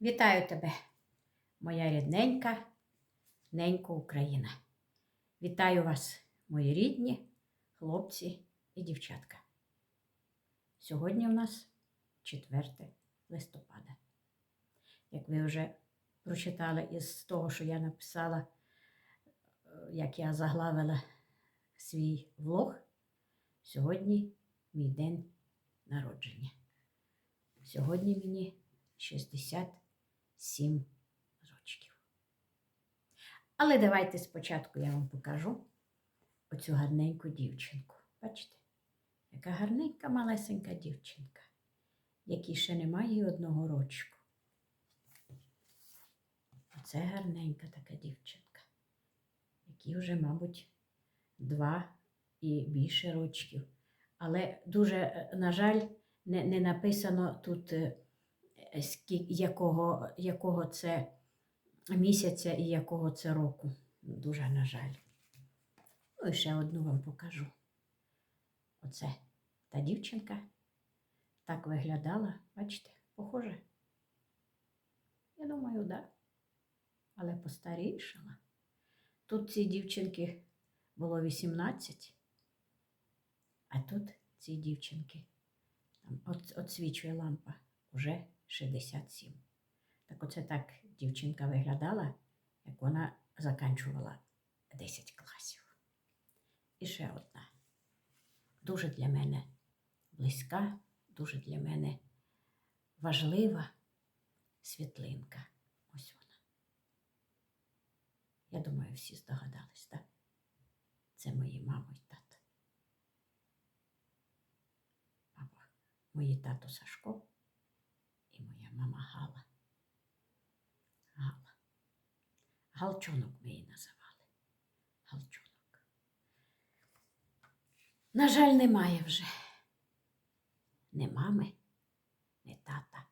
Вітаю тебе, моя рідненька, ненька Україна. Вітаю вас, мої рідні, хлопці і дівчатка. Сьогодні у нас 4 листопада. Як ви вже прочитали із того, що я написала, е, як я заглавила свій влог, сьогодні мій день народження. Сьогодні мені 67 рочків. Але давайте спочатку я вам покажу оцю гарненьку дівчинку. Бачите? Яка гарненька малесенька дівчинка, якій ще немає одного рочку. Оце гарненька така дівчинка, якій вже, мабуть, два і більше рочків. Але дуже, е, на жаль, не, не написано тут, е, якого, якого це місяця і якого це року. Дуже на жаль. Ну і ще одну вам покажу. Оце та дівчинка так виглядала, бачите, похоже. Я думаю, так. Да. Але постарішала. Тут цій дівчинки було 18, а тут цій дівчинки там от, отсвічує лампа уже 67. Так оце так дівчинка виглядала, як вона заканчувала 10 класів. І ще одна. Дуже для мене близька, дуже для мене важлива світлинка. Ось вона. Я думаю, всі здогадались, так? Це мої мама і тато. Папа, мої тато Сашко мама Гала. Гала. Галчонок ми її називали. Галчонок. На жаль, немає вже. Не мами, не тата.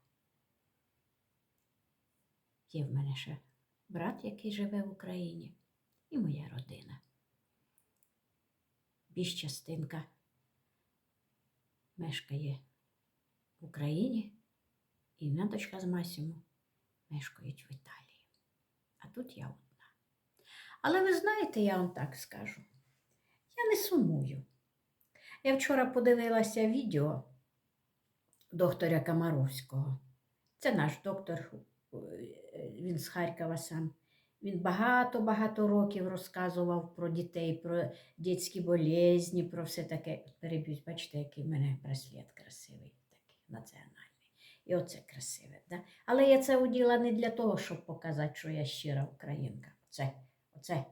Є в мене ще брат, який живе в Україні, і моя родина. Більш частинка мешкає в Україні, і Надочка з Масіму мешкають в Італії. А тут я одна. Але ви знаєте, я вам так скажу, я не сумую. Я вчора подивилася відео доктора Камаровського. Це наш доктор, е, він з Харкова сам. Він багато-багато років розказував про дітей, про дітські болезні, про все таке. Переб'ють, бачите, який в мене браслет красивий, такий національний. І оце красиве. Да? Але я це уділа не для того, щоб показати, що я щира українка. Це, оце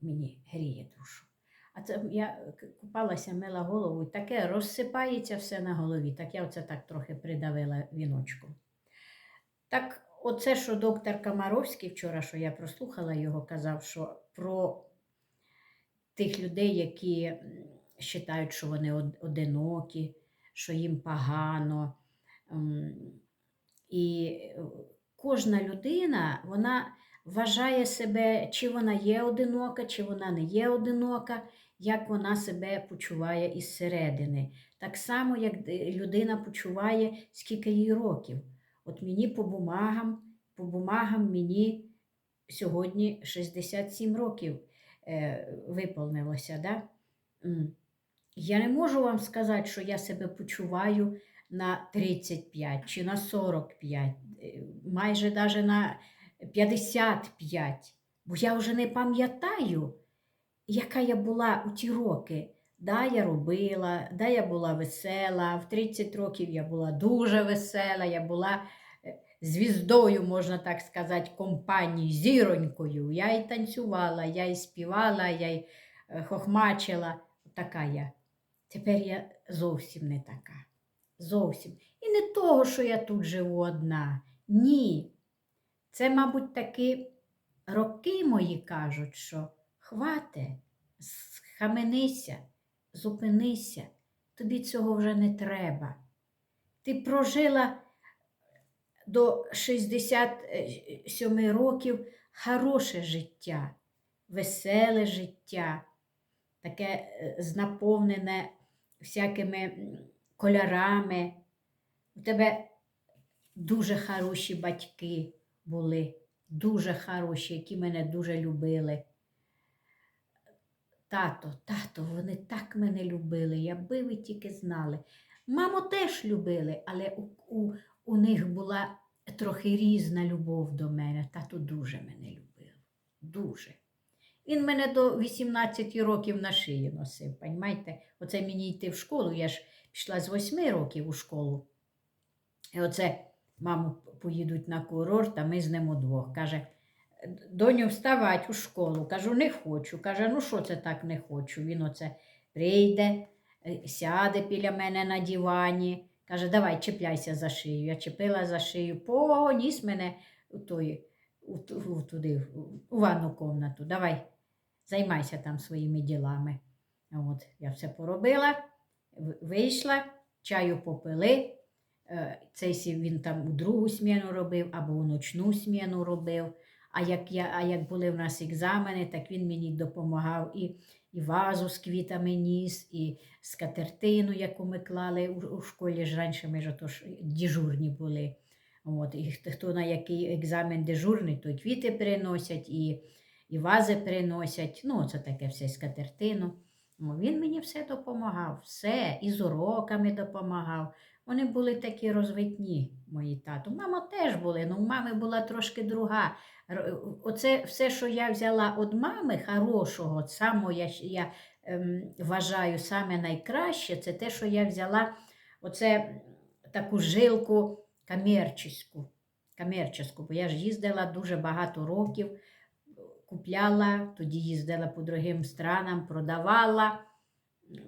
мені гріє душу. А це я купалася, мила голову, і таке розсипається все на голові. Так я оце так трохи придавила віночком. Так, оце, що доктор Камаровський вчора, що я прослухала його, казав, що про тих людей, які вважають, що вони одинокі, що їм погано. М, І е, кожна людина, вона вважає себе, чи вона є одинока, чи вона не є одинока, як вона себе почуває із середини. Так само, як людина почуває, скільки їй років. От мені по бумагам, по бумагам мені сьогодні 67 років е, виповнилося. Да? Я не можу вам сказати, що я себе почуваю на 35 чи на 45, е, майже навіть на 55, бо я вже не пам'ятаю, яка я була у ті роки. Да, я робила, да, я була весела. В 30 років я була дуже весела, я була е, звіздою, можна так сказати, компанії, зіронькою. Я і танцювала, я і співала, я і е, хохмачила. Така я. Тепер я зовсім не така. Зовсім. І не того, що я тут живу одна. Ні. Це, мабуть, таки роки мої кажуть, що хвате, схаменися, зупинися, тобі цього вже не треба. Ти прожила до 67 років хороше життя, веселе життя, таке е, наповнене всякими кольорами. У тебе дуже хороші батьки були, дуже хороші, які мене дуже любили. Тато, тато, вони так мене любили, якби ви тільки знали. Маму теж любили, але у, у, у них була трохи різна любов до мене. Тато дуже мене любив. Дуже. Він мене до 18 років на шиї носив. Понімаєте? Оце мені йти в школу. Я ж пішла з 8 років у школу. І оце, маму, поїдуть на курорт, а ми з ним удвох. Каже, доню, вставать у школу. Кажу, не хочу. Каже, ну що це так не хочу? Він оце прийде, е, сяде біля мене на дивані. Каже, давай, чіпляйся за шию. Я чіпила за шию, поніс мене у, той, у, у, туди, у ванну кімнату. Давай, займайся там своїми ділами. От, я все поробила, вийшла, чаю попили. Е, Цей він там у другу сміну робив або у ночну сміну робив. А як, я, а як були в нас екзамени, так він мені допомагав і, і вазу з квітами ніс, і скатертину, яку ми клали у, у школі ж раніше ми ж отож дежурні були. От, і хто, на який екзамен дежурний, той квіти приносять, і, і вази приносять. Ну, це таке все скатертину. Ну, Він мені все допомагав, все, і з уроками допомагав. Вони були такі розвитні, мої тато. Мама теж були, але у мами була трошки друга. Оце все, що я взяла від мами хорошого, от я, я ем, вважаю саме найкраще, це те, що я взяла оце таку жилку комерчеську. комерчеську, бо я ж їздила дуже багато років, купляла, тоді їздила по другим странам, продавала.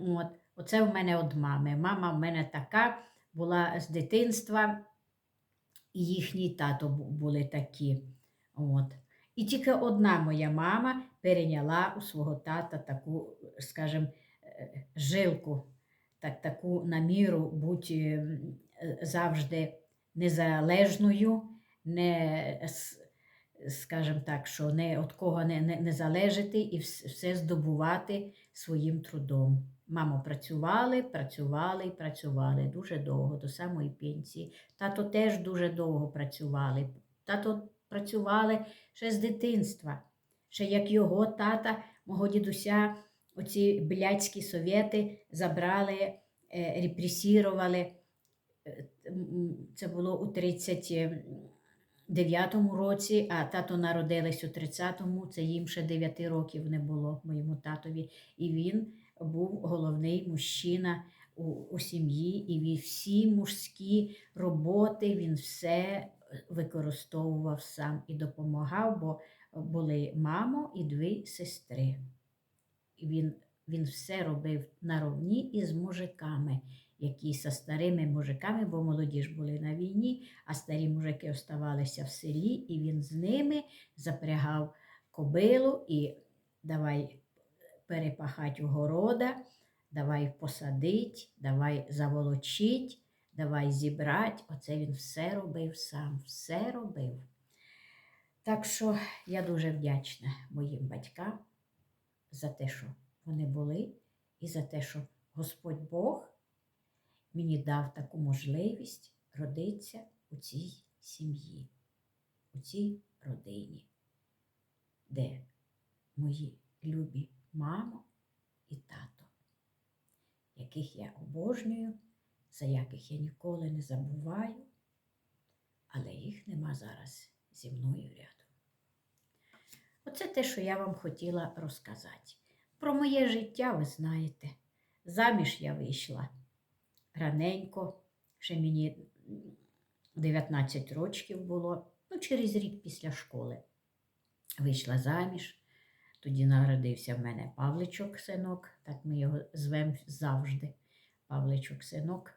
От. Оце в мене від мами. Мама в мене така була з дитинства, і їхній тато були такі. От. І тільки одна моя мама перейняла у свого тата таку, скажімо, е, жилку, так, таку наміру бути е, завжди незалежною, не, скажімо так, що не від кого не, не, не залежати і все здобувати своїм трудом. Мамо, працювали, працювали і працювали дуже довго, до самої пенсії. Тато теж дуже довго працювали. Тато працювали ще з дитинства. Ще як його тата, мого дідуся, оці блядські совєти забрали, е, репресірували. Е, Це було у 39-му році, а тато народились у 30-му, це їм ще 9 років не було моєму татові. І він був головний мужчина у, у сім'ї, і всі мужські роботи він все використовував сам і допомагав, бо були мамо і дві сестри. Він, він все робив наровні із мужиками, які зі старими мужиками, бо молоді ж були на війні, а старі мужики оставалися в селі, і він з ними запрягав кобилу і давай перепахать огорода, давай посадить, давай заволочить, давай зібрати. Оце він все робив сам, все робив. Так що я дуже вдячна моїм батькам за те, що вони були, і за те, що Господь Бог мені дав таку можливість родитися у цій сім'ї, у цій родині, де мої любі мамо і тато, яких я обожнюю, за яких я ніколи не забуваю, але їх нема зараз зі мною рядом. Оце те, що я вам хотіла розказати. Про моє життя ви знаєте. Заміж я вийшла раненько, ще мені 19 років було, ну, через рік після школи. Вийшла заміж. Тоді народився в мене Павличок синок, так ми його звемо завжди. Павличок синок.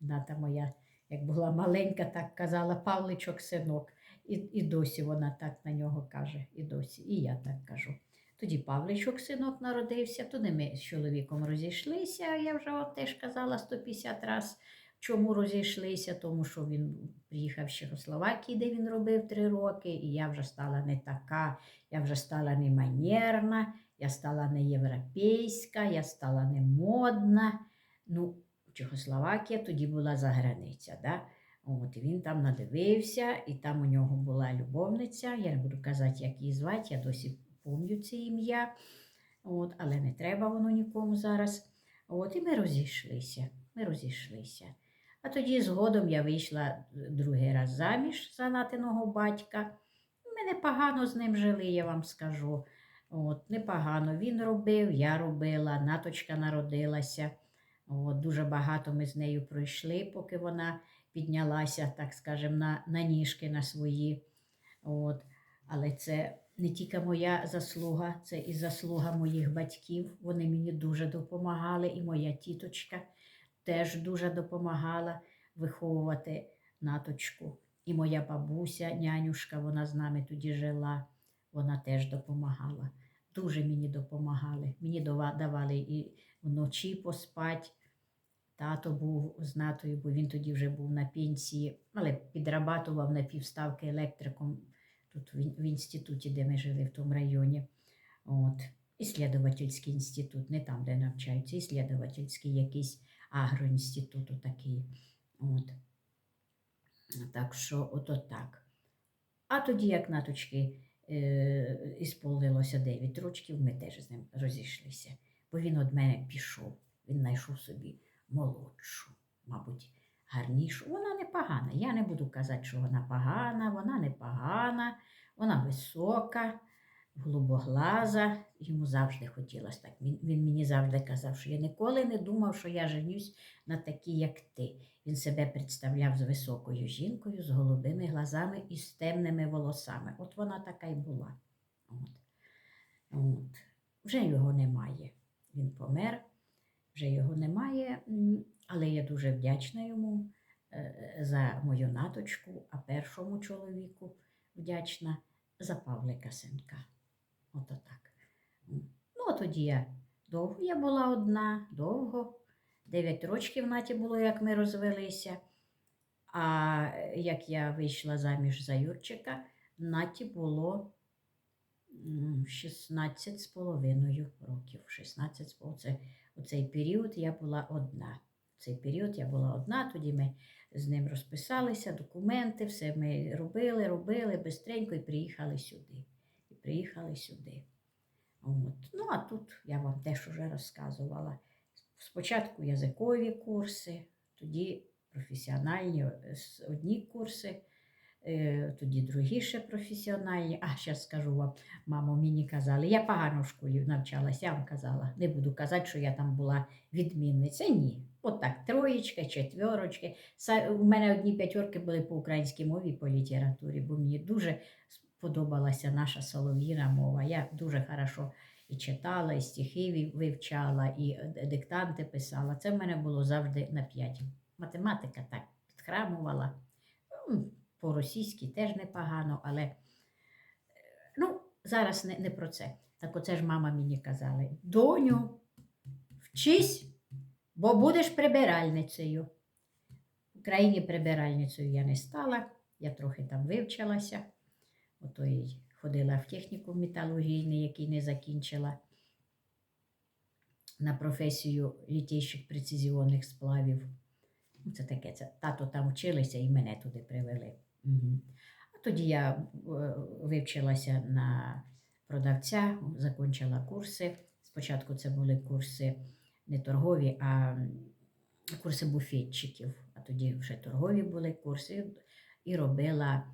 Дата моя, як була маленька, так казала Павличок синок. І, і досі вона так на нього каже, і досі, і я так кажу. Тоді Павличок синок народився, туди ми з чоловіком розійшлися. Я вже от теж казала 150 разів, чому розійшлися, тому що він приїхав з Чехословакії, де він робив три роки, і я вже стала не така, я вже стала не манерна, я стала не європейська, я стала не модна. Ну, Чехословакія тоді була за границя. Да? От, він там надивився, і там у нього була любовниця. Я не буду казати, як її звати, я досі пам'ятаю це ім'я. От, але не треба воно нікому зараз. От, і ми розійшлися. Ми розійшлися. А тоді згодом я вийшла другий раз заміж за натиного батька. Ми непогано з ним жили, я вам скажу. От, непогано він робив, я робила, наточка народилася. От, дуже багато ми з нею пройшли, поки вона піднялася, так скажемо, на, на ніжки на свої. От. Але це не тільки моя заслуга, це і заслуга моїх батьків. Вони мені дуже допомагали, і моя тіточка теж дуже допомагала виховувати наточку. І моя бабуся, нянюшка, вона з нами тоді жила, вона теж допомагала. Дуже мені допомагали. Мені давали і вночі поспати. Тато був з натою, бо він тоді вже був на пенсії, але підрабатував на півставки електриком тут в, інституті, де ми жили в тому районі. От. Іслідовательський інститут, не там, де навчаються, іслідовательський якийсь агроінститут такий. От. Так що, ото так. А тоді, як наточки е, ісполнилося 9 років, ми теж з ним розійшлися. Бо він від мене пішов. Він знайшов собі молодшу, мабуть, гарнішу. Вона не погана. Я не буду казати, що вона погана, вона не погана, вона висока, голубоглаза. Йому завжди хотілося так. Він, мені завжди казав, що я ніколи не думав, що я женюсь на такій, як ти. Він себе представляв з високою жінкою, з голубими глазами і з темними волосами. От вона така й була. От. От. Вже його немає. Він помер, вже його немає, але я дуже вдячна йому е, за мою наточку, а першому чоловіку вдячна за Павлика синка. Ото так. Ну, а тоді я довго я була одна, довго. Дев'ять років наті було, як ми розвелися. А як я вийшла заміж за Юрчика, наті було м, 16 з половиною років. 16 з пол- це у цей період я була одна. Цей період я була одна, тоді ми з ним розписалися, документи, все ми робили, робили бистренько і приїхали сюди. І приїхали сюди. От. Ну, а тут я вам теж уже розказувала. Спочатку язикові курси, тоді професіональні е, одні курси, е, тоді другі ще професіональні. А зараз скажу вам, мамо, мені казали, я погано в школі навчалася, я вам казала. Не буду казати, що я там була відмінниця. Ні. Отак, троєчка, четверочки. У мене одні п'ятерки були по українській мові по літературі, бо мені дуже сподобалася наша солов'їна мова. Я дуже хорошо і читала, і стихи вивчала, і е, диктанти писала. Це в мене було завжди на п'ять. Математика так підхрамувала. Ну, По-російськи теж непогано, але е, ну, зараз не, не про це. Так оце ж мама мені казала: доню, вчись, бо будеш прибиральницею. В Україні прибиральницею я не стала, я трохи там вивчилася. Ото й ходила в техніку металургійний, який не закінчила на професію літейщик прецизіонних сплавів. Ну, Це таке, це тато там вчилися і мене туди привели. Угу. А тоді я е, вивчилася на продавця, закінчила курси. Спочатку це були курси не торгові, а курси буфетчиків. А тоді вже торгові були курси. І робила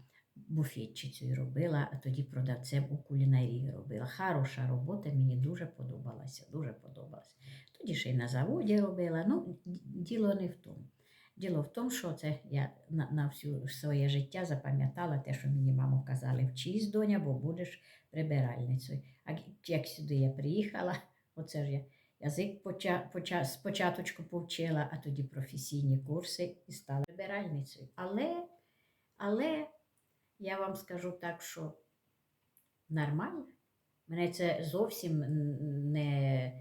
буфетчицею робила, а тоді продавцем у кулінарії робила. Хороша робота, мені дуже подобалася, дуже подобалася. Тоді ще й на заводі робила. Ну, діло не в тому. Діло в тому, що це я на, на всю своє життя запам'ятала те, що мені мама казали, вчись, доня, бо будеш прибиральницею. А як сюди я приїхала, оце ж я язик поча, поча, спочатку повчила, а тоді професійні курси і стала прибиральницею. Але, але я вам скажу так, що нормально. Мене це зовсім не,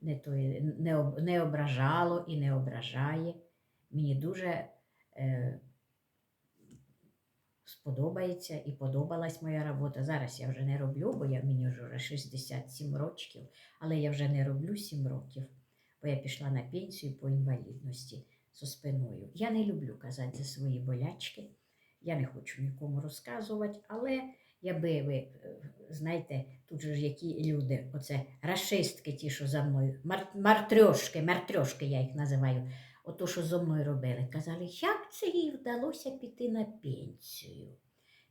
не, той, не, не ображало і не ображає. Мені дуже е, сподобається і подобалась моя робота. Зараз я вже не роблю, бо я, мені вже 67 років, але я вже не роблю 7 років, бо я пішла на пенсію по інвалідності. зі спиною. Я не люблю казати за свої болячки. Я не хочу нікому розказувати, але якби ви е, знаєте, тут же ж які люди, оце расистки ті, що за мною, мар, мартрьошки, мартрьошки я їх називаю, ото, що зо мною робили, казали, як це їй вдалося піти на пенсію?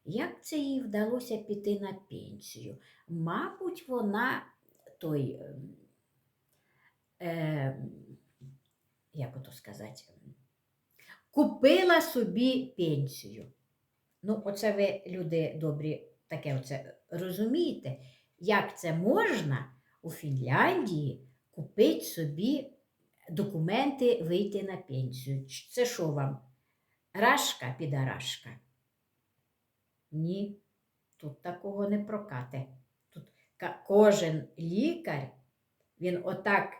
Як це їй вдалося піти на пенсію? Мабуть, вона той, е, як ото сказати, купила собі пенсію. Ну, оце ви, люди добрі, таке оце розумієте, як це можна у Фінляндії купити собі документи вийти на пенсію? Це що вам? Рашка, підарашка? Ні, тут такого не прокате. Тут кожен лікар, він отак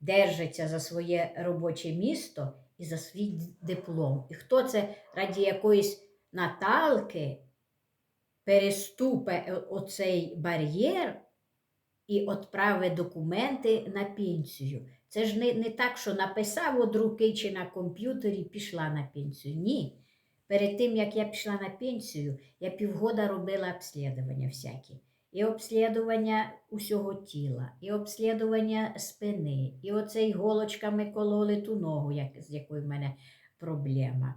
держиться за своє робоче місто і за свій диплом. І хто це раді якоїсь Наталки переступе оцей бар'єр і відправить документи на пенсію. Це ж не, не так, що написав од руки чи на комп'ютері пішла на пенсію. Ні. Перед тим, як я пішла на пенсію, я півгода робила обслідування всякі. І обслідування усього тіла, і обслідування спини, і оце іголочками кололи ту ногу, як, з якою в мене проблема.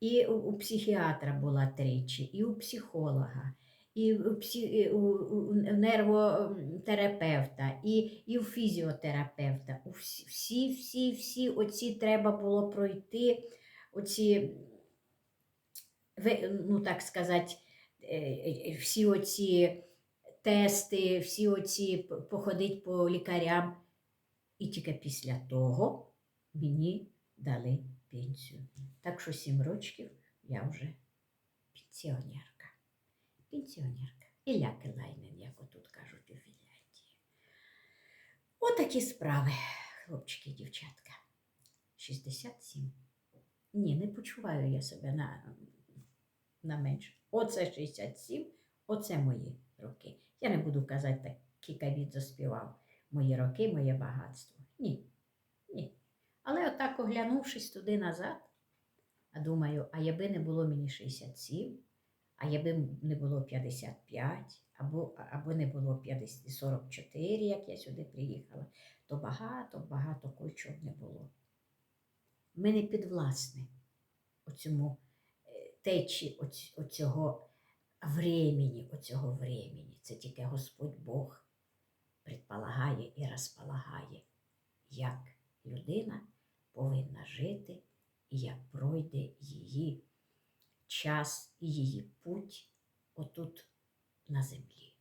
І у, у психіатра була тричі, і у психолога, і у, псі, у, нервотерапевта, і, і у фізіотерапевта. Всі, всі, всі, оці треба було пройти, оці, ну так сказати, е, е, всі оці тести, всі оці п- походить по лікарям. І тільки після того мені дали пенсію. Так що сім років я вже пенсіонерка. Пенсіонерка. І лякелайнен, як отут кажуть у Фінляндії. Отакі справи, хлопчики і дівчатка. 67. Ні, не почуваю я себе на, на менше. Оце 67, оце мої роки. Я не буду казати, так Кікавід заспівав. Мої роки, моє багатство. Ні. Ні. Але отак, оглянувшись туди назад, а думаю, а якби не було мені 67, а якби не було 55, або, або не було 50, 44, як я сюди приїхала, то багато, багато кое-чого не було. Ми не підвласні оцьому е, течі оць- оцього времени, оцього времени. Це тільки Господь Бог предполагає і розполагає, як людина повинна жити і як пройде її час і її путь отут на землі.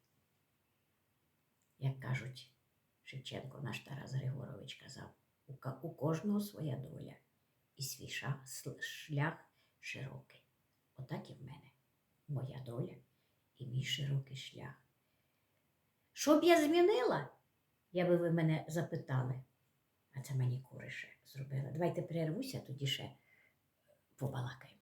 Як кажуть, Шевченко, наш Тарас Григорович казав, у, кожного своя доля і свій шлях широкий. Отак і в мене моя доля і мій широкий шлях. Що б я змінила, я би ви мене запитали. А це мені курише зробила. Давайте перервуся, тоді ще побалакаємо.